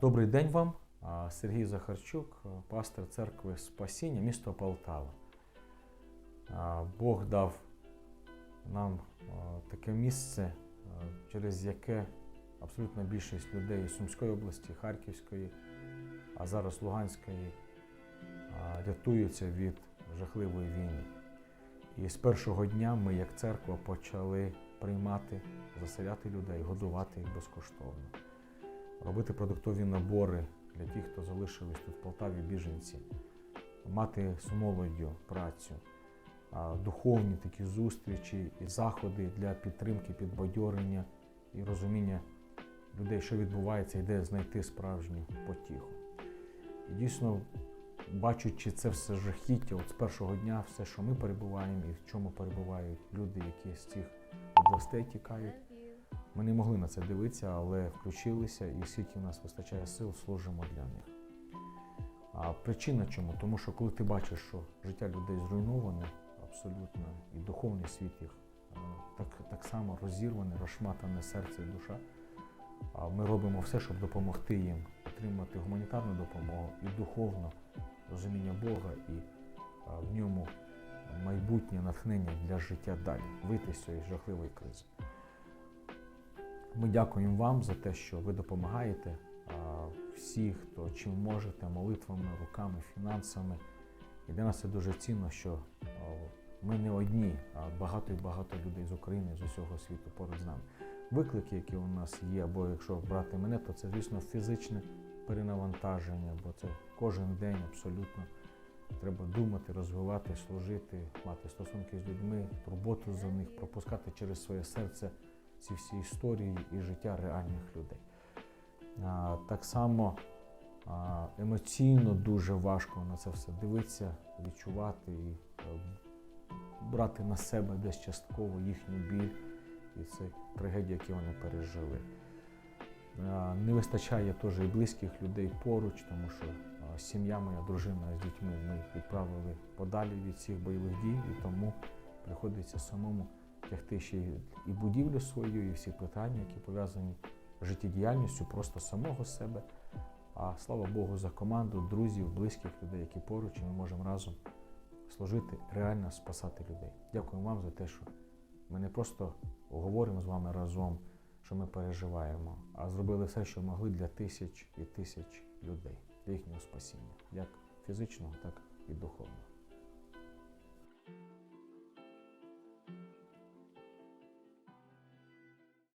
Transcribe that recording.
Добрий день вам. Сергій Захарчук, пастор церкви Спасіння, місто Полтава. Бог дав нам таке місце, через яке абсолютна більшість людей із Сумської області, Харківської, а зараз Луганської рятуються від жахливої війни. І з першого дня ми, як церква, почали приймати, заселяти людей, годувати їх безкоштовно, робити продуктові набори для тих, хто залишились тут в Полтаві біженці, мати з працю, духовні такі зустрічі і заходи для підтримки, підбадьорення і розуміння людей, що відбувається, і де знайти справжню потіху. І дійсно, бачучи це все жахіття, от з першого дня, все, що ми перебуваємо, і в чому перебувають люди, які з цих областей тікають, ми не могли на це дивитися, але включилися, і скільки в нас вистачає сил, служимо для них. А причина чому? Тому що коли ти бачиш, що життя людей зруйноване абсолютно, і духовний світ їх е, так, так само розірване, розшматане серце і душа, а ми робимо все, щоб допомогти їм отримати гуманітарну допомогу і духовно розуміння Бога і а, в ньому майбутнє натхнення для життя далі, вийти з цієї жахливої кризи. Ми дякуємо вам за те, що ви допомагаєте всі, хто чим можете, молитвами, руками, фінансами. І для нас це дуже цінно, що ми не одні, а багато і багато людей з України, з усього світу поруч з нами. Виклики, які у нас є, або якщо брати мене, то це, звісно, фізичне перенавантаження, бо це кожен день абсолютно треба думати, розвивати, служити, мати стосунки з людьми, турботу за них, пропускати через своє серце ці всі історії і життя реальних людей. А, так само а, емоційно дуже важко на це все дивитися, відчувати і е, брати на себе десь частково їхню біль і це трагедія, які вони пережили. Не вистачає теж і близьких людей поруч, тому що а, сім'я моя, дружина з дітьми ми відправили подалі від всіх бойових дій, і тому приходиться самому тягти ще і будівлю свою, і всі питання, які пов'язані з життєдіяльністю просто самого себе. А слава Богу, за команду, друзів, близьких людей, які поруч, і ми можемо разом служити, реально спасати людей. Дякую вам за те, що ми не просто говоримо з вами разом, що ми переживаємо, а зробили все, що могли для тисяч і тисяч людей, для їхнього спасіння, як фізичного, так і духовного.